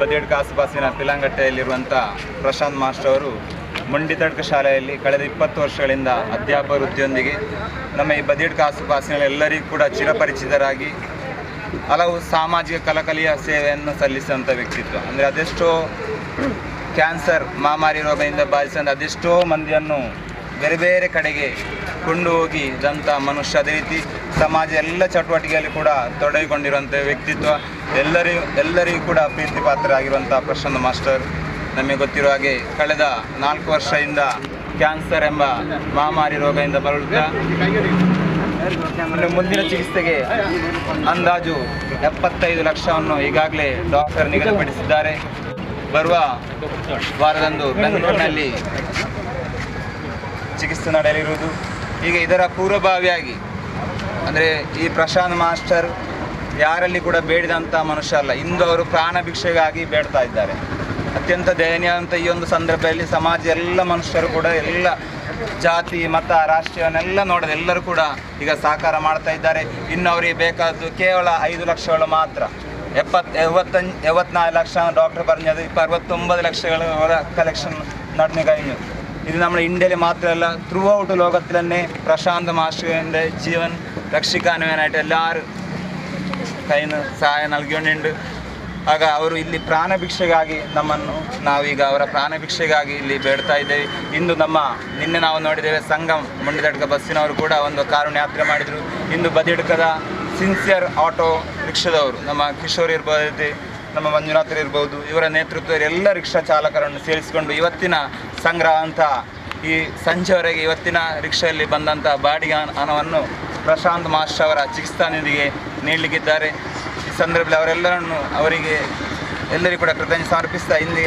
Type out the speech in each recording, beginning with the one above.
ಬದಿಯಡ್ಕ ಆಸುಪಾಸಿನ ಪಿಲಾಂಗಟ್ಟೆಯಲ್ಲಿರುವಂಥ ಪ್ರಶಾಂತ್ ಮಾಸ್ಟರ್ ಅವರು ಮುಂಡಿತಡ್ಕ ಶಾಲೆಯಲ್ಲಿ ಕಳೆದ ಇಪ್ಪತ್ತು ವರ್ಷಗಳಿಂದ ಅಧ್ಯಾಪಕ ವೃತ್ತಿಯೊಂದಿಗೆ ನಮ್ಮ ಈ ಬದಿಯಡ್ಕ ಆಸುಪಾಸಿನ ಎಲ್ಲರಿಗೂ ಕೂಡ ಚಿರಪರಿಚಿತರಾಗಿ ಹಲವು ಸಾಮಾಜಿಕ ಕಲಕಲಿಯ ಸೇವೆಯನ್ನು ಸಲ್ಲಿಸಿದಂಥ ವ್ಯಕ್ತಿತ್ವ. ಅಂದರೆ ಅದೆಷ್ಟೋ ಕ್ಯಾನ್ಸರ್, ಮಹಾಮಾರಿ ರೋಗದಿಂದ ಬಾಧಿಸಿದ ಅದೆಷ್ಟೋ ಮಂದಿಯನ್ನು ಬೇರೆ ಬೇರೆ ಕಡೆಗೆ ಕೊಂಡು ಹೋಗಿ ಇದಂಥ ಮನುಷ್ಯ ಅದೇ ರೀತಿ ಸಮಾಜ ಎಲ್ಲ ಚಟುವಟಿಕೆಯಲ್ಲಿ ಕೂಡ ತೊಡಗಿಕೊಂಡಿರುವಂಥ ವ್ಯಕ್ತಿತ್ವ ಎಲ್ಲರಿಗೂ ಎಲ್ಲರಿಗೂ ಕೂಡ ಪ್ರೀತಿ ಪಾತ್ರರಾಗಿರುವಂಥ ಪ್ರಶಾಂತ್ ಮಾಸ್ಟರ್. ನಮಗೆ ಗೊತ್ತಿರುವ ಹಾಗೆ ಕಳೆದ ನಾಲ್ಕು ವರ್ಷದಿಂದ ಕ್ಯಾನ್ಸರ್ ಎಂಬ ಮಹಾಮಾರಿ ರೋಗದಿಂದ ಬರುತ್ತಾ ಮುಂದಿನ ಚಿಕಿತ್ಸೆಗೆ ಅಂದಾಜು ಎಪ್ಪತ್ತೈದು ಲಕ್ಷವನ್ನು ಈಗಾಗಲೇ ಡಾಕ್ಟರ್ ನಿಗದಿಪಡಿಸಿದ್ದಾರೆ. ಬರುವ ವಾರದಂದು ಬೆಂಗಳೂರಿನಲ್ಲಿ ಚಿಕಿತ್ಸೆ ನಡೆಯಲಿರುವುದು. ಈಗ ಇದರ ಪೂರ್ವಭಾವಿಯಾಗಿ, ಅಂದರೆ ಈ ಪ್ರಶಾಂತ್ ಮಾಸ್ಟರ್ ಯಾರಲ್ಲಿ ಕೂಡ ಬೇಡಿದಂಥ ಮನುಷ್ಯ ಅಲ್ಲ, ಇಂದು ಅವರು ಪ್ರಾಣ ಭಿಕ್ಷೆಗಾಗಿ ಬೇಡ್ತಾ ಇದ್ದಾರೆ. ಅತ್ಯಂತ ದಯನೀಯವಂಥ ಈ ಒಂದು ಸಂದರ್ಭದಲ್ಲಿ ಸಮಾಜ ಎಲ್ಲ ಮನುಷ್ಯರು ಕೂಡ, ಎಲ್ಲ ಜಾತಿ, ಮತ ರಾಷ್ಟ್ರೀಯವನ್ನೆಲ್ಲ ನೋಡದೆ ಎಲ್ಲರೂ ಕೂಡ ಈಗ ಸಹಕಾರ ಮಾಡ್ತಾ ಇದ್ದಾರೆ. ಇನ್ನು ಅವರಿಗೆ ಬೇಕಾದ್ದು ಕೇವಲ ಐದು ಲಕ್ಷಗಳು ಮಾತ್ರ. ಎಪ್ಪತ್ತು ಎವತ್ತಂಜ್ ಎವತ್ನಾಲ್ಕು ಲಕ್ಷ ಡಾಕ್ಟರ್ ಬರ್ನದು ಇಪ್ಪ ಅರವತ್ತೊಂಬತ್ತು ಲಕ್ಷಗಳ ಕಲೆಕ್ಷನ್ ನಡೆದು ഇത് ನಮ್ಮ ഇന്ത്യയിൽ ಮಾತ್ರ ಅಲ್ಲ ഔട്ട് ലോകത്തിൽ തന്നെ പ്രശാന്ത് മാസ്റ്ററിൻ്റെ ജീവൻ രക്ഷിക്കാൻ വേണ്ടിയിട്ട് എല്ലാവരും ಕೈನ ಸಹಾಯ ನಲ್ಗೊಂಡಿಂಡು ಆಗ ಅವರು ಇಲ್ಲಿ ಪ್ರಾಣಭಿಕ್ಷೆಗಾಗಿ ನಮ್ಮನ್ನು ನಾವೀಗ ಅವರ ಪ್ರಾಣಭಿಕ್ಷೆಗಾಗಿ ಇಲ್ಲಿ ಬೇಡ್ತಾ ಇದ್ದೇವೆ ಇಂದು ನಮ್ಮ ನಿನ್ನೆ ನಾವು ನೋಡಿದ್ದೇವೆ ಸಂಗಮ್ ಮುಂಡಿದಡ್ಕ ಬಸ್ಸಿನವರು ಕೂಡ ಒಂದು ಕಾರುಣ್ಯ ಯಾತ್ರೆ ಮಾಡಿದರು ಇಂದು ಬದಿಡ್ಕದ ಸಿನ್ಸಿಯರ್ ಆಟೋ ರಿಕ್ಷಾದವರು ನಮ್ಮ ಕಿಶೋರ್ ಇರ್ಬೋದು ನಮ್ಮ ಮಂಜುನಾಥರು ಇರ್ಬೋದು, ಇವರ ನೇತೃತ್ವದಲ್ಲಿ ಎಲ್ಲ ರಿಕ್ಷಾ ಚಾಲಕರನ್ನು ಸೇರಿಸಿಕೊಂಡು ಇವತ್ತಿನ ಸಂಗ್ರಹ ಅಂತ ಈ ಸಂಜೆವರೆಗೆ ಇವತ್ತಿನ ರಿಕ್ಷೆಯಲ್ಲಿ ಬಂದಂಥ ಬಾಡಿಗೆ ಹಣವನ್ನು ಪ್ರಶಾಂತ್ ಮಾಸ್ಟರ್ ಅವರ ಚಿಕಿತ್ಸಾ ನಿಧಿಗೆ ನೀಡಲಿಕ್ಕಿದ್ದಾರೆ. ಈ ಸಂದರ್ಭದಲ್ಲಿ ಅವರೆಲ್ಲರನ್ನು ಅವರಿಗೆ ಎಲ್ಲರಿಗೂ ಕೂಡ ಕೃತಜ್ಞ ಸಮರ್ಪಿಸ್ತಾ ಇಲ್ಲಿ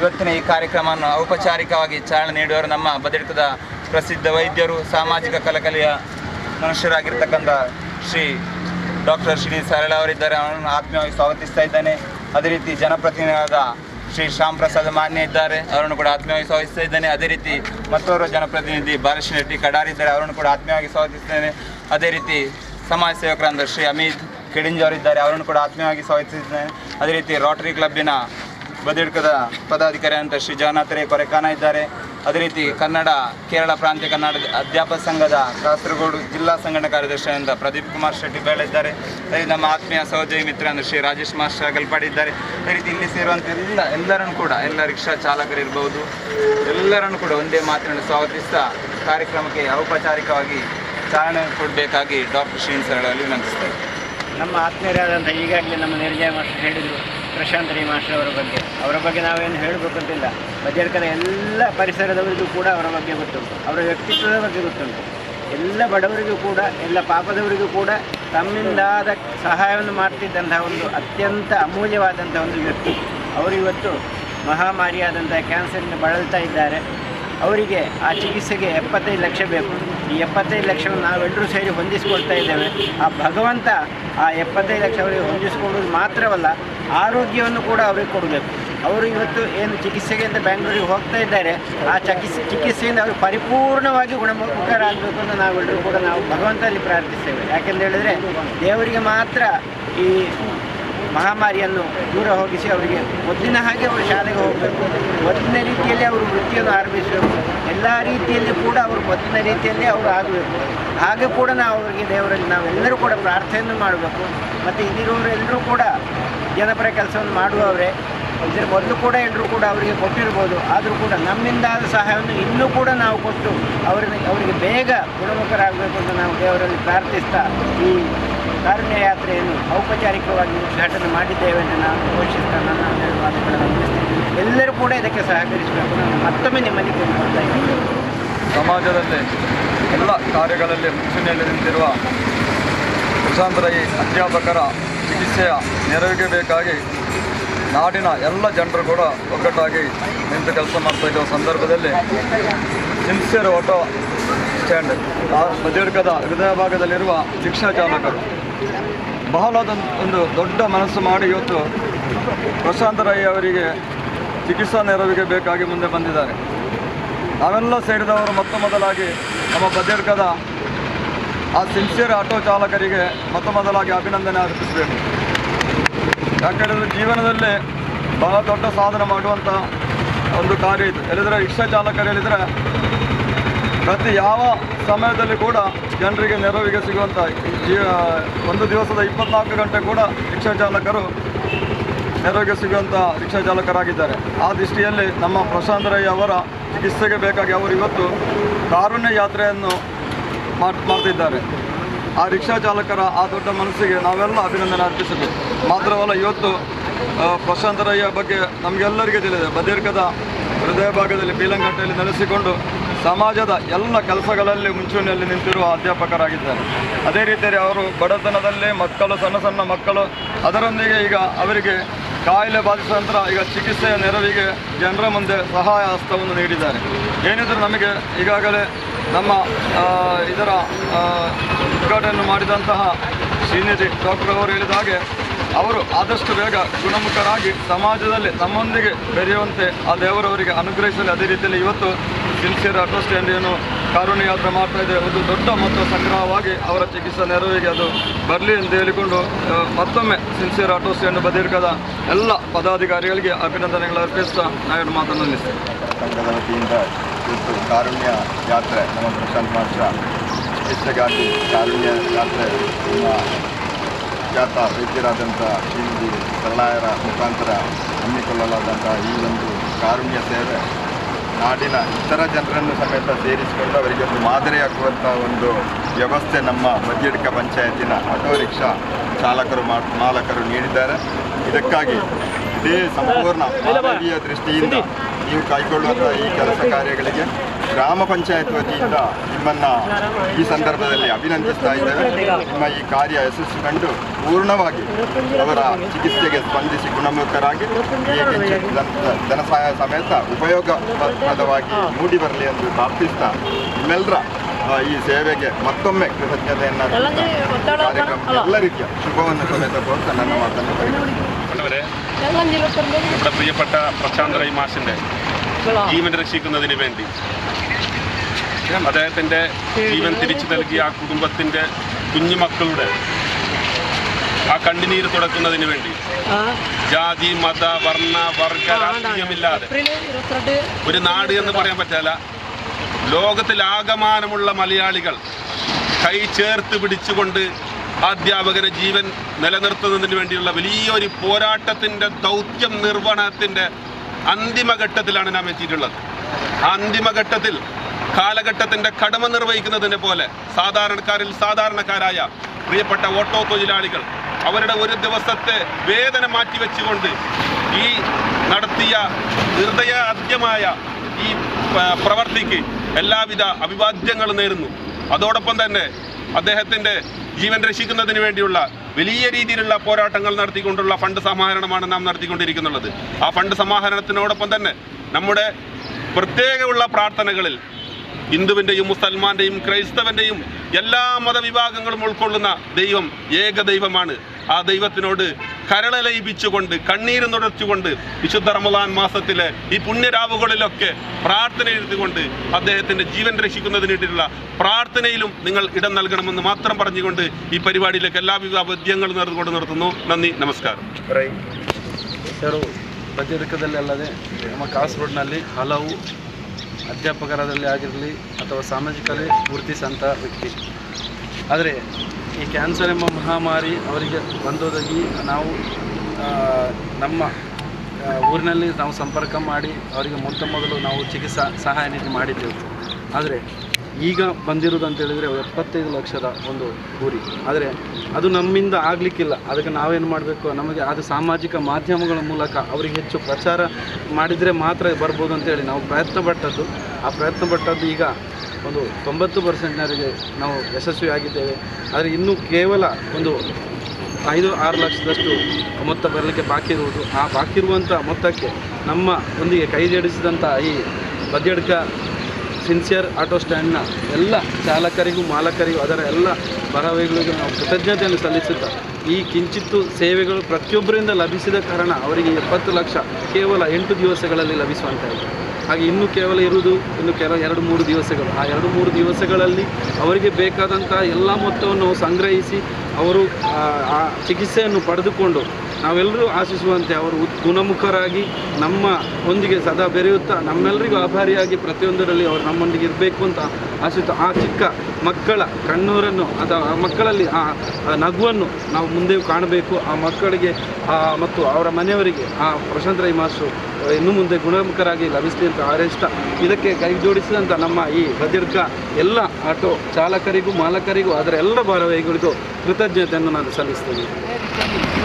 ಇವತ್ತಿನ ಈ ಕಾರ್ಯಕ್ರಮವನ್ನು ಔಪಚಾರಿಕವಾಗಿ ಚಾಲನೆ ನೀಡುವರು ನಮ್ಮ ಬದಿಡ್ಕದ ಪ್ರಸಿದ್ಧ ವೈದ್ಯರು, ಸಾಮಾಜಿಕ ಕಲಕಲೆಯ ಮನುಷ್ಯರಾಗಿರ್ತಕ್ಕಂಥ ಶ್ರೀ ಡಾಕ್ಟರ್ ಶ್ರೀ ಸರಳ ಅವರಿದ್ದಾರೆ. ಅವರನ್ನು ಆತ್ಮೀಯವಾಗಿ ಸ್ವಾಗತಿಸ್ತಾ ಇದ್ದೇನೆ. ಅದೇ ರೀತಿ ಜನಪ್ರತಿನಿಧಿಯಾದ ಶ್ರೀ ಶ್ಯಾಮ್ ಪ್ರಸಾದ್ ಮಾನ್ಯ ಇದ್ದಾರೆ, ಅವರನ್ನು ಕೂಡ ಆತ್ಮೀಯವಾಗಿ ಸ್ವಾಗತಿಸ್ತಾ ಅದೇ ರೀತಿ ಮತ್ತೋರ್ವ ಜನಪ್ರತಿನಿಧಿ ಬಾಲಕೃಷ್ಣ ರೆಡ್ಡಿ ಕಡಾರ್ ಇದ್ದಾರೆ, ಅವರನ್ನು ಕೂಡ ಆತ್ಮೀಯವಾಗಿ ಸ್ವಾಗತಿಸ್ತೇನೆ ಅದೇ ರೀತಿ ಸಮಾಜ ಸೇವಕರಾದ ಶ್ರೀ ಅಮಿತ್ ಕಿಡಿಂಜವರಿದ್ದಾರೆ ಅವರನ್ನು ಕೂಡ ಆತ್ಮೀಯವಾಗಿ ಸ್ವಾಗತಿಸಿದ್ದೇನೆ ಅದೇ ರೀತಿ ರೋಟರಿ ಕ್ಲಬ್ಬಿನ ಬದಿಡ್ಕದ ಪದಾಧಿಕಾರಿ ಅಂತ ಶ್ರೀ ಜಗನ್ನಾಥರೇ ಕೊರೆಕಾನ ಇದ್ದಾರೆ. ಅದೇ ರೀತಿ ಕನ್ನಡ, ಕೇರಳ ಪ್ರಾಂತ್ಯ ಕನ್ನಡ ಅಧ್ಯಾಪಕ ಸಂಘದ ಕಾಸರಗೋಡು ಜಿಲ್ಲಾ ಸಂಘಟನಾ ಅಂತ ಪ್ರದೀಪ್ ಕುಮಾರ್ ಶೆಟ್ಟಿ ಬೇಳೆ ಇದ್ದಾರೆ ಅದೇ ನಮ್ಮ ಆತ್ಮೀಯ ಸಹೋದಯ ಮಿತ್ರ ಅಂದ್ರೆ ಶ್ರೀ ರಾಜೇಶ್ ಮಾಸ್ಟರ್ ಗಲ್ಪಾಡಿದ್ದಾರೆ ಅದೇ ರೀತಿ ಇಲ್ಲಿ ಸೇರುವಂಥ ಎಲ್ಲ, ಎಲ್ಲರನ್ನು ಕೂಡ, ಎಲ್ಲ ರಿಕ್ಷಾ ಚಾಲಕರಿರ್ಬೋದು ಎಲ್ಲರನ್ನು ಕೂಡ ಒಂದೇ ಮಾತಿನಲ್ಲಿ ಸ್ವಾಗತಿಸ್ತಾ ಕಾರ್ಯಕ್ರಮಕ್ಕೆ ಔಪಚಾರಿಕವಾಗಿ ಚಾಲನೆ ಕೊಡಬೇಕಾಗಿ ಡಾಕ್ಟರ್ ಶ್ರೀನ್ ಸರಳಲ್ಲಿ ವಿನಂತಿಸ್ತಾರೆ ನಮ್ಮ ಆತ್ಮೀಯರಾದಂಥ ಈಗಾಗಲೇ ನಮ್ಮ ನಿರ್ಜಯ ಮಾಸ್ಟರ್ ಹೇಳಿದರು. ಪ್ರಶಾಂತ್ ಮಾಸ್ಟರ್ ಅವರ ಬಗ್ಗೆ. ಅವರ ಬಗ್ಗೆ ನಾವೇನು ಹೇಳಬೇಕು ಅಂತಿಲ್ಲ. ಎಲ್ಲ ಪರಿಸರದವರಿಗೂ ಕೂಡ ಅವರ ಬಗ್ಗೆ ಗೊತ್ತುಂಟು. ಅವರ ವ್ಯಕ್ತಿತ್ವದ ಬಗ್ಗೆ ಗೊತ್ತುಂಟು. ಎಲ್ಲ ಬಡವರಿಗೂ ಕೂಡ, ಎಲ್ಲ ಪಾಪದವರಿಗೂ ಕೂಡ ತಮ್ಮಿಂದಾದ ಸಹಾಯವನ್ನು ಮಾಡ್ತಿದ್ದಂತಹ ಒಂದು ಅತ್ಯಂತ ಅಮೂಲ್ಯವಾದಂಥ ಒಂದು ವ್ಯಕ್ತಿ. ಅವರು ಇವತ್ತು ಮಹಾಮಾರಿಯಾದಂಥ ಕ್ಯಾನ್ಸರಿಂದ ಬಳಲ್ತಾ ಇದ್ದಾರೆ. ಅವರಿಗೆ ಆ ಚಿಕಿತ್ಸೆಗೆ ಎಪ್ಪತ್ತೈದು ಲಕ್ಷ ಬೇಕು. ಈ ಎಪ್ಪತ್ತೈದು ಲಕ್ಷವನ್ನು ನಾವೆಲ್ಲರೂ ಸೇರಿ ಹೊಂದಿಸಿಕೊಳ್ತಾ ಇದ್ದೇವೆ. ಆ ಭಗವಂತ ಆ ಎಪ್ಪತ್ತೈದು ಲಕ್ಷ ಅವರಿಗೆ ಮಾತ್ರವಲ್ಲ ಆರೋಗ್ಯವನ್ನು ಕೂಡ ಅವರಿಗೆ ಕೊಡಬೇಕು. ಅವರು ಇವತ್ತು ಏನು ಚಿಕಿತ್ಸೆಗೆ ಅಂತ ಬ್ಯಾಂಗ್ಳೂರಿಗೆ ಹೋಗ್ತಾ ಇದ್ದಾರೆ, ಆ ಚಿಕಿತ್ಸೆ, ಚಿಕಿತ್ಸೆಯಿಂದ ಅವರು ಪರಿಪೂರ್ಣವಾಗಿ ಗುಣಮುಖರಾಗಬೇಕು ಅಂತ ನಾವೆಲ್ಲರೂ ಕೂಡ ನಾವು ಭಗವಂತಲ್ಲಿ ಪ್ರಾರ್ಥಿಸ್ತೇವೆ. ಯಾಕೆಂತ ಹೇಳಿದ್ರೆ ದೇವರಿಗೆ ಮಾತ್ರ ಈ ಮಹಾಮಾರಿಯನ್ನು ದೂರ ಹೋಗಿಸಿ ಅವರಿಗೆ ಮೊದಲಿನ ಹಾಗೆ ಅವರು ಶಾಲೆಗೆ ಹೋಗಬೇಕು. ಮೊದಲಿನ ರೀತಿಯಲ್ಲಿ ಅವರು ವೃತ್ತಿಯನ್ನು ಆರಂಭಿಸಬೇಕು. ಎಲ್ಲ ರೀತಿಯಲ್ಲಿ ಕೂಡ ಅವರು ಮೊದಲಿನ ರೀತಿಯಲ್ಲಿ ಅವರು ಆಗಬೇಕು. ಹಾಗೆ ಕೂಡ ನಾವು ಅವರಿಗೆ ದೇವರಲ್ಲಿ ನಾವೆಲ್ಲರೂ ಕೂಡ ಪ್ರಾರ್ಥನೆಯನ್ನು ಮಾಡಬೇಕು. ಮತ್ತು ಇಲ್ಲಿರುವವರೆಲ್ಲರೂ ಕೂಡ ಜನಪರ ಕೆಲಸವನ್ನು ಮಾಡುವವರೇ. ಇದರ ಮೊದಲು ಕೂಡ ಎಲ್ಲರೂ ಕೂಡ ಅವರಿಗೆ ಕೊಟ್ಟಿರ್ಬೋದು. ಆದರೂ ಕೂಡ ನಮ್ಮಿಂದಾದ ಸಹಾಯವನ್ನು ಇನ್ನೂ ಕೂಡ ನಾವು ಕೊಟ್ಟು ಅವರಿಗೆ ಅವರಿಗೆ ಬೇಗ ಗುಣಮುಖರಾಗಬೇಕು ಅಂತ ನಾವು ದೇವರಲ್ಲಿ ಪ್ರಾರ್ಥಿಸ್ತಾ ಈ ಕಾರುಣ್ಯ ಯಾತ್ರೆಯನ್ನು ಔಪಚಾರಿಕವಾಗಿ ಉದ್ಘಾಟನೆ ಮಾಡಿದ್ದೇವೆ ಎಂದು ನಾನು ಘೋಷಿಸ್ತಾ ನನ್ನ ಎಲ್ಲರೂ ಕೂಡ ಇದಕ್ಕೆ ಸಹಕರಿಸಬೇಕು. ನಾನು ಮತ್ತೊಮ್ಮೆ ನಿಮ್ಮಲ್ಲಿ ಕೇಳ್ಕೊಳ್ತಾ ಇದ್ದೀನಿ. ಸಮಾಜದಲ್ಲಿ ಎಲ್ಲ ಕಾರ್ಯಗಳಲ್ಲಿ ಮುಂಚೂಣಿಯಲ್ಲಿ ನಿಂತಿರುವ ರೈ ಅಧ್ಯಾಪಕರ ಚಿಕಿತ್ಸೆಯ ನೆರವಿಗೆ ಬೇಕಾಗಿ ನಾಡಿನ ಎಲ್ಲ ಜನರು ಕೂಡ ಒಗ್ಗಟ್ಟಾಗಿ ನಿಂತು ಕೆಲಸ ಮಾಡ್ತಾ ಇರುವ ಸಂದರ್ಭದಲ್ಲಿ ಸಿನ್ಸಿಯರ್ ಆಟೋ ಸ್ಟ್ಯಾಂಡ್ ಮಧ್ಯರ್ಗದ ಹೃದಯ ಭಾಗದಲ್ಲಿರುವ ರಿಕ್ಷಾ ಚಾಲಕರು. ಬಹಳ ಒಂದು ದೊಡ್ಡ ಮನಸ್ಸು ಮಾಡಿ ಇವತ್ತು ಪ್ರಶಾಂತ ರೈ ಅವರಿಗೆ ಚಿಕಿತ್ಸಾ ನೆರವಿಗೆ ಬೇಕಾಗಿ ಮುಂದೆ ಬಂದಿದ್ದಾರೆ. ನಾವೆಲ್ಲ ಸೇರಿದವರು ಮೊತ್ತ ಮೊದಲಾಗಿ ನಮ್ಮ ಬದಿರ್ಗದ ಆ ಸಿನ್ಸಿಯರ್ ಆಟೋ ಚಾಲಕರಿಗೆ ಮೊದಲಾಗಿ ಅಭಿನಂದನೆ ಅರ್ಪಿಸಬೇಕು ಯಾಕಂದರೆ ಜೀವನದಲ್ಲಿ ಬಹಳ ದೊಡ್ಡ ಸಾಧನೆ ಮಾಡುವಂಥ ಒಂದು ಕಾರ್ಯ ಇದು. ಹೇಳಿದರೆ ರಿಕ್ಷಾ ಚಾಲಕರು ಹೇಳಿದರೆ ಪ್ರತಿ ಯಾವ ಸಮಯದಲ್ಲಿ ಕೂಡ ಜನರಿಗೆ ನೆರವಿಗೆ ಸಿಗುವಂಥ ಜೀ ಒಂದು ದಿವಸದ ಇಪ್ಪತ್ನಾಲ್ಕು ಗಂಟೆ ಕೂಡ ರಿಕ್ಷಾ ಚಾಲಕರು ನೆರವಿಗೆ ಸಿಗುವಂಥ ರಿಕ್ಷಾ ಚಾಲಕರಾಗಿದ್ದಾರೆ. ಆ ದೃಷ್ಟಿಯಲ್ಲಿ ನಮ್ಮ ಪ್ರಶಾಂತ್ ರೈ ಅವರ ಚಿಕಿತ್ಸೆಗೆ ಬೇಕಾಗಿ ಅವರು ಇವತ್ತು ಕಾರುಣ್ಯ ಯಾತ್ರೆಯನ್ನು ಮಾಡ್ತಿದ್ದಾರೆ. ಆ ರಿಕ್ಷಾ ಚಾಲಕರ ಆ ದೊಡ್ಡ ಮನಸ್ಸಿಗೆ ನಾವೆಲ್ಲ ಅಭಿನಂದನೆ ಅರ್ಪಿಸಬೇಕು ಮಾತ್ರವಲ್ಲ ಇವತ್ತು ಪ್ರಶಾಂತರಯ್ಯ ಪ್ರಶಾಂತ್ ಬಗ್ಗೆ ನಮಗೆಲ್ಲರಿಗೆ ತಿಳಿದಿದೆ. ಬದೀರ್ಘದ ಹೃದಯ ಭಾಗದಲ್ಲಿ ಬೀಲಂಗಟ್ಟೆಯಲ್ಲಿ ನೆಲೆಸಿಕೊಂಡು ಸಮಾಜದ ಎಲ್ಲ ಕೆಲಸಗಳಲ್ಲಿ ಮುಂಚೂಣಿಯಲ್ಲಿ ನಿಂತಿರುವ ಅಧ್ಯಾಪಕರಾಗಿದ್ದಾರೆ. ಅದೇ ರೀತಿಯಲ್ಲಿ ಅವರು ಬಡತನದಲ್ಲೇ ಮಕ್ಕಳು, ಸಣ್ಣ ಸಣ್ಣ ಮಕ್ಕಳು, ಅದರೊಂದಿಗೆ ಈಗ ಅವರಿಗೆ ಕಾಯಿಲೆ ಬಾಧಿಸಿದ ನಂತರ ಈಗ ಚಿಕಿತ್ಸೆಯ ನೆರವಿಗೆ ಜನರ ಮುಂದೆ ಸಹಾಯ ಹಸ್ತವನ್ನು ನೀಡಿದ್ದಾರೆ. ಏನಿದ್ರು ನಮಗೆ ಈಗಾಗಲೇ ನಮ್ಮ ಇದರ ಉದ್ಘಾಟನೆ ಮಾಡಿದಂತಹ ಶ್ರೀನಿಧಿ ಡಾಕ್ಟರ್ ಅವರು ಹೇಳಿದ ಹಾಗೆ, ಅವರು ಆದಷ್ಟು ಬೇಗ ಗುಣಮುಖರಾಗಿ ಸಮಾಜದಲ್ಲಿ ತಮ್ಮೊಂದಿಗೆ ಬೆರೆಯುವಂತೆ ಆ ದೇವರವರಿಗೆ ಅನುಗ್ರಹಿಸಲಿ. ಅದೇ ರೀತಿಯಲ್ಲಿ ಇವತ್ತು ಸಿನ್ಸಿಯರ್ ಆಟೋ ಸ್ಟ್ಯಾಂಡ್ ಏನು ಕಾರುಣ್ಯ ಯಾತ್ರೆ ಮಾಡ್ತಾ ಇದೆ. ಒಂದು ದೊಡ್ಡ ಮೊತ್ತ ಸಂಗ್ರಹವಾಗಿ ಅವರ ಚಿಕಿತ್ಸಾ ನೆರವಿಗೆ ಅದು ಬರಲಿ ಎಂದು ಹೇಳಿಕೊಂಡು ಮತ್ತೊಮ್ಮೆ ಸಿನ್ಸಿಯರ್ ಆಟೋ ಸ್ಟ್ಯಾಂಡ್ ಬದಿರ್ಗದ ಎಲ್ಲ ಪದಾಧಿಕಾರಿಗಳಿಗೆ ಅಭಿನಂದನೆಗಳು ಅರ್ಪಿಸ್ತಾ ನಾನು ಮಾತನ್ನು ಇವತ್ತು ಕಾರುಣ್ಯ ಯಾತ್ರೆ, ನಮ್ಮ ಪ್ರಶಾಂತ್ ಮಾಸ್ಟರ್ ಚಿಕಿತ್ಸೆಗಾಗಿ ಕಾರುಣ್ಯ ಯಾತ್ರೆ, ನಮ್ಮ ಖ್ಯಾತ ವೈದ್ಯರಾದಂಥ ಶ್ರೀಮತಿ ಕರುಣಾಯರ ಮುಖಾಂತರ ಹಮ್ಮಿಕೊಳ್ಳಲಾದಂಥ ಈ ಒಂದು ಕಾರುಣ್ಯ ಸೇವೆ, ನಾಡಿನ ಇತರ ಜನರನ್ನು ಸಮೇತ ಸೇರಿಸಿಕೊಂಡು ಅವರಿಗೆ ಒಂದು ಮಾದರಿಯಾಗುವಂಥ ಒಂದು ವ್ಯವಸ್ಥೆ ನಮ್ಮ ಮಧ್ಯಡ್ಕ ಪಂಚಾಯತಿನ ಆಟೋ ರಿಕ್ಷಾ ಚಾಲಕರು ಮಾಲಕರು ನೀಡಿದ್ದಾರೆ. ಇದಕ್ಕಾಗಿ ಇದೇ ಸಂಪೂರ್ಣ ಮಾನವೀಯ ದೃಷ್ಟಿಯಿಂದ ನೀವು ಕೈಗೊಳ್ಳುವಂಥ ಈ ಕೆಲಸ ಕಾರ್ಯಗಳಿಗೆ ಗ್ರಾಮ ಪಂಚಾಯತ್ ವತಿಯಿಂದ ನಿಮ್ಮನ್ನು ಈ ಸಂದರ್ಭದಲ್ಲಿ ಅಭಿನಂದಿಸ್ತಾ ಇದ್ದೇವೆ. ನಿಮ್ಮ ಈ ಕಾರ್ಯ ಯಶಸ್ಸು ಕಂಡು ಪೂರ್ಣವಾಗಿ ಅವರ ಚಿಕಿತ್ಸೆಗೆ ಸ್ಪಂದಿಸಿ ಗುಣಮುಖರಾಗಿ ಧನಸಹಾಯ ಸಮೇತ ಉಪಯೋಗಪ್ರದವಾಗಿ ಮೂಡಿ ಬರಲಿ ಎಂದು ಪ್ರಾರ್ಥಿಸ್ತಾ ನಿಮ್ಮೆಲ್ಲರ ಈ ಸೇವೆಗೆ ಮತ್ತೊಮ್ಮೆ ಕೃತಜ್ಞತೆಯನ್ನು ಅರ್ಪಿಸ್ತಾ ಕಾರ್ಯಕ್ರಮಕ್ಕೆ ಎಲ್ಲ ರೀತಿಯ ಶುಭವನ್ನು ಸಮೇತ ಕೋರ್ತಾ ನನ್ನ ಮಾತನ್ನು ಕೈಗೊಳ್ಳುತ್ತೇನೆ. അവരെ നമ്മുടെ പ്രിയപ്പെട്ട പ്രശാന്ത് റൈ മാഷിന്റെ ജീവൻ രക്ഷിക്കുന്നതിന് വേണ്ടി അദ്ദേഹത്തിന്റെ ജീവൻ തിരിച്ചു നൽകിയ ആ കുടുംബത്തിന്റെ കുഞ്ഞുമക്കളുടെ ആ കണ്ണുനീര് തുടക്കുന്നതിന് വേണ്ടി ജാതി മത വർണ്ണ വർഗ രാഷ്ട്രീയമില്ലാതെ ഒരു നാട് എന്ന് പറയാൻ പറ്റില്ല ലോകത്തിലാകമാനമുള്ള മലയാളികൾ കൈ ചേർത്ത് പിടിച്ചുകൊണ്ട് അധ്യാപകരെ ജീവൻ നിലനിർത്തുന്നതിന് വേണ്ടിയുള്ള വലിയൊരു പോരാട്ടത്തിന്റെ ദൗത്യം നിർവഹണത്തിന്റെ അന്തിമഘട്ടത്തിലാണ് നാം എത്തിയിട്ടുള്ളത്. അന്തിമഘട്ടത്തിൽ കാലഘട്ടത്തിന്റെ കടമ നിർവഹിക്കുന്നതിനെ പോലെ സാധാരണക്കാരിൽ സാധാരണക്കാരായ പ്രിയപ്പെട്ട ഓട്ടോ തൊഴിലാളികൾ അവരുടെ ഒരു ദിവസത്തെ വേദന മാറ്റിവെച്ചുകൊണ്ട് ഈ നടത്തിയ ഹൃദയാദ്യമായ ഈ പ്രവർത്തിക്ക് എല്ലാവിധ അഭിവാദ്യങ്ങളും നേരുന്നു. അതോടൊപ്പം തന്നെ അദ്ദേഹത്തിന്റെ ജീവൻ രക്ഷിക്കുന്നതിന് വേണ്ടിയുള്ള വലിയ രീതിയിലുള്ള പോരാട്ടങ്ങൾ നടത്തിക്കൊണ്ടുള്ള ഫണ്ട് സമാഹരണമാണ് നാം നടത്തിക്കൊണ്ടിരിക്കുന്നുള്ളത്. ആ ഫണ്ട് സമാഹരണത്തിനോടൊപ്പം തന്നെ നമ്മുടെ പ്രത്യേകമുള്ള പ്രാർത്ഥനകളിൽ ഹിന്ദുവിൻ്റെയും മുസൽമാൻ്റെയും ക്രൈസ്തവൻ്റെയും എല്ലാ മതവിഭാഗങ്ങളും ഉൾക്കൊള്ളുന്ന ദൈവം ഏക ദൈവമാണ് ആ ദൈവത്തിനോട് കരളലയിപ്പിച്ചുകൊണ്ട് കണ്ണീര് നുടച്ചുകൊണ്ട് വിശുദ്ധ റമദാൻ മാസത്തിലെ ഈ പുണ്യരാവുകളിലൊക്കെ പ്രാർത്ഥന എഴുതിക്കൊണ്ട് അദ്ദേഹത്തിൻ്റെ ജീവൻ രക്ഷിക്കുന്നതിനായിട്ടുള്ള പ്രാർത്ഥനയിലും നിങ്ങൾ ഇടം നൽകണമെന്ന് മാത്രം പറഞ്ഞുകൊണ്ട് ഈ പരിപാടിയിലേക്ക് എല്ലാവിധ ബദ്ധ്യങ്ങളും നേർന്നുകൊണ്ട് നിർത്തുന്നു നന്ദി നമസ്കാരം ಹೆಸರು ಬದಿರ್ಕದಲ್ಲಿ ಅಲ್ಲದೆ ನಮ್ಮ ಕಾಸರಗೋಡಿನಲ್ಲಿ ಹಲವು ಅಧ್ಯಾಪಕರಲ್ಲಿ ಆಗಿರಲಿ ಅಥವಾ ಸಾಮಾಜಿಕಲ್ಲಿ ಗುರುತಿಸಂಥ ವ್ಯಕ್ತಿ. ಆದರೆ ಈ ಕ್ಯಾನ್ಸರ್ ಎಂಬ ಮಹಾಮಾರಿ ಅವರಿಗೆ ಬಂದೋದಾಗಿ ನಾವು ನಮ್ಮ ಊರಿನಲ್ಲಿ ನಾವು ಸಂಪರ್ಕ ಮಾಡಿ ಅವರಿಗೆ ಮೊತ್ತ ಮೊದಲು ನಾವು ಚಿಕಿತ್ಸಾ ಸಹಾಯ ನಿಧಿ ಮಾಡಿದ್ದೆವು. ಆದರೆ ಈಗ ಬಂದಿರೋದು ಅಂತ ಹೇಳಿದರೆ ಎಪ್ಪತ್ತೈದು ಲಕ್ಷದ ಒಂದು ಗುರಿ. ಆದರೆ ಅದು ನಮ್ಮಿಂದ ಆಗಲಿಕ್ಕಿಲ್ಲ. ಅದಕ್ಕೆ ನಾವೇನು ಮಾಡಬೇಕು? ನಮಗೆ ಅದು ಸಾಮಾಜಿಕ ಮಾಧ್ಯಮಗಳ ಮೂಲಕ ಅವರಿಗೆ ಹೆಚ್ಚು ಪ್ರಚಾರ ಮಾಡಿದರೆ ಮಾತ್ರ ಬರ್ಬೋದು ಅಂತೇಳಿ ನಾವು ಪ್ರಯತ್ನ ಪಟ್ಟದ್ದು. ಆ ಪ್ರಯತ್ನ ಪಟ್ಟದ್ದು ಈಗ ಒಂದು ತೊಂಬತ್ತು ಪರ್ಸೆಂಟ್ನವರಿಗೆ ನಾವು ಯಶಸ್ವಿಯಾಗಿದ್ದೇವೆ ಆದರೆ ಇನ್ನೂ ಕೇವಲ ಒಂದು ಐದು, ಆರು ಲಕ್ಷದಷ್ಟು ಮೊತ್ತ ಬರಲಿಕ್ಕೆ ಬಾಕಿ ಇರುವುದು. ಆ ಬಾಕಿ ಇರುವಂಥ ಮೊತ್ತಕ್ಕೆ ನಮ್ಮ ಒಂದಿಗೆ ಕೈ ಜೋಡಿಸಿದಂಥ ಈ ಬದಿಯಡ್ಕ ಸಿನ್ಸಿಯರ್ ಆಟೋ ಸ್ಟ್ಯಾಂಡ್ನ ಎಲ್ಲ ಚಾಲಕರಿಗೂ ಮಾಲಕರಿಗೂ ಅದರ ಎಲ್ಲ ಬರಹಗಳಿಗೂ ನಾವು ಕೃತಜ್ಞತೆಯನ್ನು ಸಲ್ಲಿಸುತ್ತಾ, ಈ ಕಿಂಚಿತ್ತು ಸೇವೆಗಳು ಪ್ರತಿಯೊಬ್ಬರಿಂದ ಲಭಿಸಿದ ಕಾರಣ ಅವರಿಗೆ ಎಪ್ಪತ್ತು ಲಕ್ಷ ಕೇವಲ ಎಂಟು ದಿವಸಗಳಲ್ಲಿ ಲಭಿಸುವಂತಾಯಿತು ಹಾಗೆ ಇನ್ನೂ ಕೇವಲ ಇರುವುದು ಇನ್ನು ಕೆಲ ಎರಡು ಮೂರು ದಿವಸಗಳು. ಆ ಎರಡು ಮೂರು ದಿವಸಗಳಲ್ಲಿ ಅವರಿಗೆ ಬೇಕಾದಂಥ ಎಲ್ಲ ಮೊತ್ತವನ್ನು ಸಂಗ್ರಹಿಸಿ ಅವರು ಆ ಚಿಕಿತ್ಸೆಯನ್ನು ಪಡೆದುಕೊಂಡು ನಾವೆಲ್ಲರೂ ಆಶಿಸುವಂತೆ ಅವರು ಗುಣಮುಖರಾಗಿ ನಮ್ಮ ಒಂದಿಗೆ ಸದಾ ಬೆರೆಯುತ್ತಾ ನಮ್ಮೆಲ್ಲರಿಗೂ ಆಭಾರಿಯಾಗಿ ಪ್ರತಿಯೊಂದರಲ್ಲಿ ಅವರು ನಮ್ಮೊಂದಿಗೆ ಇರಬೇಕು ಅಂತ ಆಶಿಸ್ತು ಆ ಚಿಕ್ಕ ಮಕ್ಕಳ ಕಣ್ಣೂರನ್ನು ಅಥವಾ ಆ ಮಕ್ಕಳಲ್ಲಿ ಆ ನಗುವನ್ನು ನಾವು ಮುಂದೆ ಕಾಣಬೇಕು. ಆ ಮಕ್ಕಳಿಗೆ, ಆ ಮತ್ತು ಅವರ ಮನೆಯವರಿಗೆ, ಆ ಪ್ರಶಾಂತ್ ರೈ ಮಾಸ್ಟ್ರು ಇನ್ನು ಮುಂದೆ ಗುಣಮುಖರಾಗಿ ಲಭಿಸಲಿ ಅಂತ ಆರೇಷ್ಟ ಇದಕ್ಕೆ ಕೈ ಜೋಡಿಸಿದಂಥ ನಮ್ಮ ಈ ಭದ್ರಕ ಎಲ್ಲ ಆಟೋ ಚಾಲಕರಿಗೂ, ಮಾಲಕರಿಗೂ, ಅದರ ಎಲ್ಲ ಭಾರವಾಹಿಗಳಿಗೂ ಕೃತಜ್ಞತೆಯನ್ನು ನಾನು ಸಲ್ಲಿಸ್ತೇನೆ.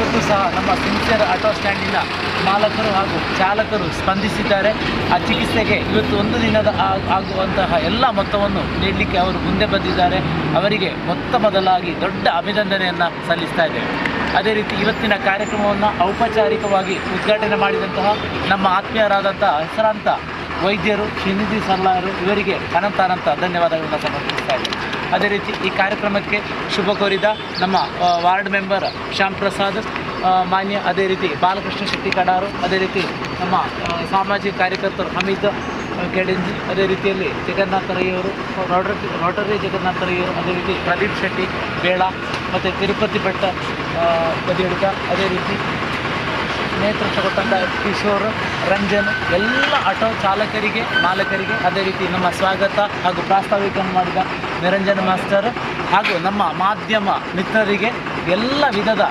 ಇವತ್ತು ಸಹ ನಮ್ಮ ಸಿನ್ಸಿಯರ್ ಆಟೋ ಸ್ಟ್ಯಾಂಡಿನ ಮಾಲಕರು ಹಾಗೂ ಚಾಲಕರು ಸ್ಪಂದಿಸಿದ್ದಾರೆ. ಆ ಚಿಕಿತ್ಸೆಗೆ ಇವತ್ತು ಒಂದು ದಿನದ ಆಗುವಂತಹ ಎಲ್ಲ ಮೊತ್ತವನ್ನು ನೀಡಲಿಕ್ಕೆ ಅವರು ಮುಂದೆ ಬಂದಿದ್ದಾರೆ. ಅವರಿಗೆ ಮೊತ್ತ ಮೊದಲಾಗಿ ದೊಡ್ಡ ಅಭಿನಂದನೆಯನ್ನು ಸಲ್ಲಿಸ್ತಾ ಇದ್ದೇವೆ. ಅದೇ ರೀತಿ ಇವತ್ತಿನ ಕಾರ್ಯಕ್ರಮವನ್ನು ಔಪಚಾರಿಕವಾಗಿ ಉದ್ಘಾಟನೆ ಮಾಡಿದಂತಹ ನಮ್ಮ ಆತ್ಮೀಯರಾದಂಥ ಹೆಸರಾಂತ ವೈದ್ಯರು ಶ್ರೀನಿಧಿ ಸರ್ಲಾರು ಇವರಿಗೆ ಅನಂತ ಅನಂತ ಧನ್ಯವಾದಗಳನ್ನು ಸಮರ್ಪಿಸ್ತಾ ಇದ್ದೇವೆ. ಅದೇ ರೀತಿ ಈ ಕಾರ್ಯಕ್ರಮಕ್ಕೆ ಶುಭ ಕೋರಿದ ನಮ್ಮ ವಾರ್ಡ್ ಮೆಂಬರ್ ಶ್ಯಾಮ್ ಪ್ರಸಾದ್ ಮಾನ್ಯ ಅದೇ ರೀತಿ ಬಾಲಕೃಷ್ಣ ಶೆಟ್ಟಿ ಕಡಾರು ಅದೇ ರೀತಿ ನಮ್ಮ ಸಾಮಾಜಿಕ ಕಾರ್ಯಕರ್ತರು ಹಮೀದ್ ಕೆಡಿಂಜಿ ಅದೇ ರೀತಿಯಲ್ಲಿ ಜಗನ್ನಾಥ ರೈಯವರು ರೋಟರಿ ರೋಟರಿ ಜಗನ್ನಾಥ ರೈಯವರು ಅದೇ ರೀತಿ ಪ್ರದೀಪ್ ಶೆಟ್ಟಿ ಬೇಳ ಮತ್ತು ತಿರುಪತಿ ಭಟ್ಟ ಆ, ಬದಿಯಡ್ಕ ಅದೇ ರೀತಿ ನೇತೃತ್ವ ಕೊಟ್ಟಂಥ ಕಿಶೋರ್ ರಂಜನ್ ಎಲ್ಲ ಆಟೋ ಚಾಲಕರಿಗೆ ಮಾಲಕರಿಗೆ ಅದೇ ರೀತಿ ನಮ್ಮ ಸ್ವಾಗತ ಹಾಗೂ ಪ್ರಾಸ್ತಾವಿಕವನ್ನು ಮಾಡಿದ ನಿರಂಜನ ಮಾಸ್ಟರ್ ಹಾಗೂ ನಮ್ಮ ಮಾಧ್ಯಮ ಮಿತ್ರರಿಗೆ ಎಲ್ಲ ವಿಧದ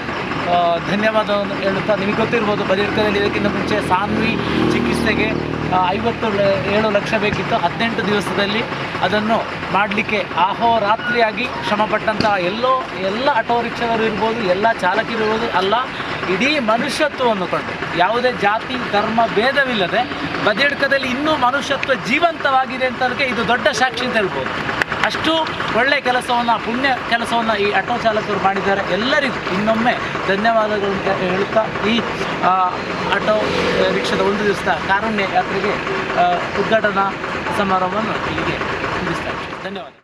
ಧನ್ಯವಾದವನ್ನು ಹೇಳುತ್ತಾ ನಿಮಗೆ ಗೊತ್ತಿರ್ಬೋದು ಬದಿರ್ಕದಲ್ಲಿ ಇದಕ್ಕಿಂತ ಮುಂಚೆ ಸಾನ್ವಿ ಚಿಕಿತ್ಸೆಗೆ ಐವತ್ತು ಏಳು ಲಕ್ಷ ಬೇಕಿತ್ತು. ಹದಿನೆಂಟು ದಿವಸದಲ್ಲಿ ಅದನ್ನು ಮಾಡಲಿಕ್ಕೆ ಅಹೋರಾತ್ರಿಯಾಗಿ ಶ್ರಮಪಟ್ಟಂತಹ ಎಲ್ಲೋ, ಎಲ್ಲ ಆಟೋ ರಿಕ್ಷಾವರು ಇರ್ಬೋದು, ಎಲ್ಲ ಚಾಲಕರಿರ್ಬೋದು ಅಲ್ಲ, ಇಡೀ ಮನುಷ್ಯತ್ವವನ್ನು ಕಂಡು. ಯಾವುದೇ ಜಾತಿ, ಧರ್ಮ, ಭೇದವಿಲ್ಲದೆ ಬದಿಡ್ಕದಲ್ಲಿ ಇನ್ನೂ ಮನುಷ್ಯತ್ವ ಜೀವಂತವಾಗಿದೆ ಅಂತ ಇದು ದೊಡ್ಡ ಸಾಕ್ಷಿ ಅಂತ ಹೇಳ್ಬೋದು. ಅಷ್ಟು ಒಳ್ಳೆ ಕೆಲಸವನ್ನು, ಪುಣ್ಯ ಕೆಲಸವನ್ನು ಈ ಆಟೋ ಚಾಲಕರು ಮಾಡಿದ್ದಾರೆ ಎಲ್ಲರಿಗೂ ಇನ್ನೊಮ್ಮೆ ಧನ್ಯವಾದಗಳನ್ನು ಹೇಳುತ್ತಾ ಈ ಆಟೋ ರಿಕ್ಷಾದ ಒಂದು ದಿವಸದ ಕಾರುಣ್ಯ ಯಾತ್ರೆಗೆ ಉದ್ಘಾಟನಾ ಸಮಾರಂಭವನ್ನು ಇಲ್ಲಿಗೆ ಮುಗಿಸ್ತಾ. ಧನ್ಯವಾದ